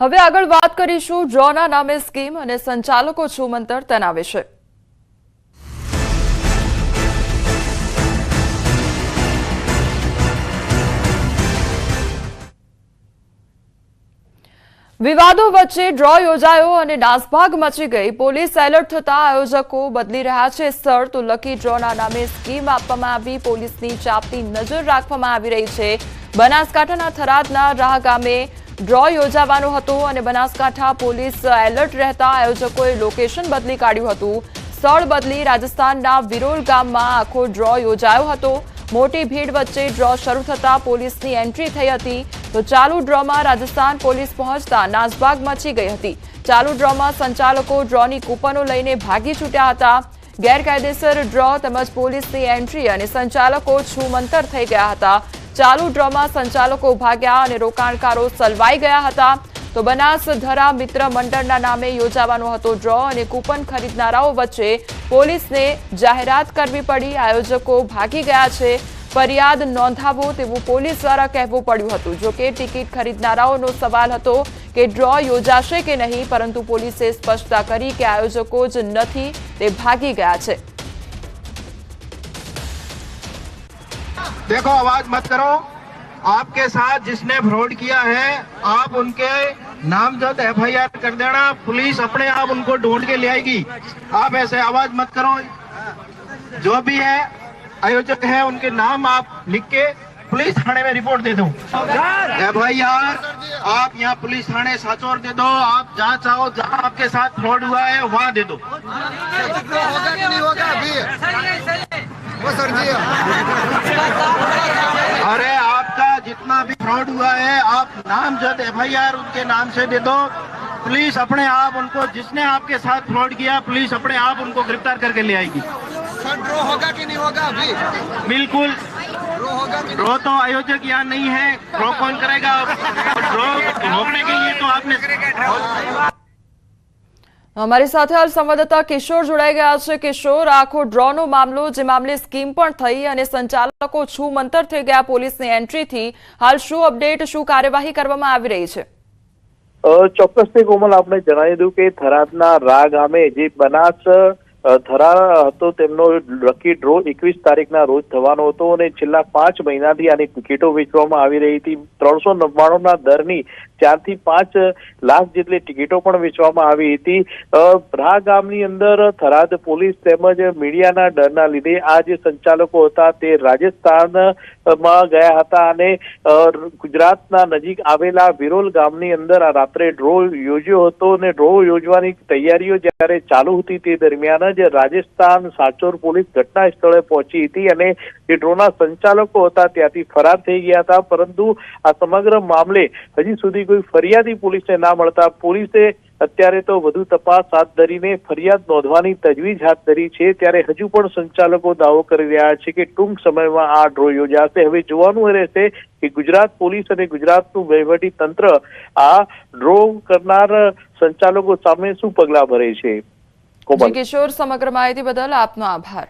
હવે આગળ વાત કરીશું ડ્રોના નામે સ્કીમ અને સંચાલકો છુમંતર તેના વિશે. વિવાદો વચ્ચે ડ્રો યોજાયો અને નાસભાગ મચી ગઈ. પોલીસ એલર્ટ થતા આયોજકો બદલી રહ્યા છે. સ્થળ તો લકી ડ્રોના નામે સ્કીમ આપવામાં આવી. પોલીસની ચાપતી નજર રાખવામાં આવી રહી છે. બનાસકાંઠાના થરાદના રાહ ગામે ડ્રો યોજાવાનો હતો અને બનાસકાંઠા પોલીસ એલર્ટ રહેતા આયોજકોએ લોકેશન બદલી કાઢ્યું હતું. સ્થળ બદલી રાજસ્થાનના વિરોલ ગામમાં આખો ડ્રો યોજાયો હતો. મોટી ભીડ વચ્ચે ડ્રો શરૂ થતા પોલીસની એન્ટ્રી થઈ હતી. તો ચાલુ ડ્રોમાં રાજસ્થાન પોલીસ પહોંચતા નાસભાગ મચી ગઈ હતી. ચાલુ ડ્રોમાં સંચાલકો ડ્રોની કૂપનો લઈને ભાગી છૂટ્યા હતા. ગેરકાયદેસર ડ્રો તેમજ પોલીસની એન્ટ્રી અને સંચાલકો છૂમંતર થઈ ગયા હતા. ચાલુ ડ્રોમાં સંચાલકો ભાગ્યા અને રોકાણકારો સલવાઈ ગયા હતા. તો બનાસધરા મિત્ર મંડળના નામે યોજાવાનો હતો ડ્રો અને કૂપન ખરીદનારાઓ વચ્ચે પોલીસને જાહેરાત કરવી પડી. આયોજકો ભાગી ગયા છે. ફરિયાદ નોંધાવો તેવું પોલીસ દ્વારા કહેવું પડ્યું હતું. જો કે ટિકિટ ખરીદનારાઓનો સવાલ હતો કે ડ્રો યોજાશે કે નહીં, પરંતુ પોલીસે સ્પષ્ટતા કરી કે આયોજકો જ નથી, તે ભાગી ગયા છે. देखो, आवाज़ मत करो। आपके साथ जिसने फ्रॉड किया है, आप उनके नाम नामजद एफआईआर कर देना। पुलिस अपने आप उनको ढूंढ के ले आएगी। आप ऐसे आवाज़ मत करो। जो भी है, आयोजक है, उनके नाम आप लिख के पुलिस थाने में रिपोर्ट दे दो। एफआईआर आप यहाँ पुलिस थाने साचौर दे दो। आप जहाँ चाहो, जहाँ आपके साथ फ्रॉड हुआ है, वहाँ दे दो। होगा कि नहीं होगा? अभी। वो सर जी अरे आपका जितना भी फ्रॉड हुआ है आप नाम जद एफआईआर उनके नाम से दे दो। पुलिस अपने आप उनको जिसने आपके साथ फ्रॉड किया पुलिस अपने आप उनको गिरफ़्तार करके ले आएगी। सर ड्रॉ होगा कि नहीं होगा अभी? बिल्कुल। ड्रॉ होगा तो आयोजक यहाँ नहीं है ड्रॉ कौन करेगा? ड्रॉ रोकने के लिए तो आपने અમારી સાથે હાલ સંવાદદાતા કિશોર જોડાઈ ગયા છે. કિશોર, આખો ડ્રોનો મામલો, જે મામલે સ્કીમ પણ થઈ અને સંચાલકો છું મંતર થઈ ગયા પોલીસની એન્ટ્રીથી. હાલ શું અપડેટ, શું કાર્યવાહી કરવામાં આવી રહી છે? ચોક્કસથી કોમલ આપણે જણાવી દઉં કે થરાદના રા ગામે જે બનાસ થરા હતો તેમનો લકી ડ્રો એકવીસ તારીખના રોજ થવાનો હતો અને છેલ્લા પાંચ મહિનાથી આની ટિકિટો વેચવામાં આવી રહી હતી. ત્રણસો નવ્વાણુંના દરની ચારથી પાંચ લાખ જેટલી ટિકિટો પણ વેચવામાં આવી હતી. રા ગામની અંદર થરાદ પોલીસ તેમજ મીડિયાના ડરના લીધે આ જે સંચાલકો હતા તે રાજસ્થાનમાં ગયા હતા અને ગુજરાતના નજીક આવેલા વિરોલ ગામની અંદર આ રાત્રે ડ્રો યોજ્યો હતો અને ડ્રો યોજવાની તૈયારીઓ જ્યારે ચાલુ હતી તે દરમિયાન જ રાજસ્થાન સાચોર પોલીસ ઘટના સ્થળે પહોંચી હતી અને જે સંચાલકો હતા ત્યાંથી ફરાર થઈ ગયા હતા. પરંતુ આ સમગ્ર મામલે હજી સુધી કોઈ ફરિયાદી પોલીસને ના મળતા પોલીસે અત્યારે તો વધુ તપાસ હાથ ધરીને ફરિયાદ નોંધવાની તજવીજ હાથ ધરી છે. ત્યારે હજુ પણ સંચાલકો દાવો કરી રહ્યા છે કે ટૂંક સમયમાં આ ડ્રો યોજાશે. હવે જોવાનું રહેશે કે ગુજરાત પોલીસ અને ગુજરાતનું વહીવટી તંત્ર આ ડ્રો કરનાર સંચાલકો સામે શું પગલાં ભરે છે? જી કિશોર સમગ્ર માહિતી બદલ આપનો આભાર.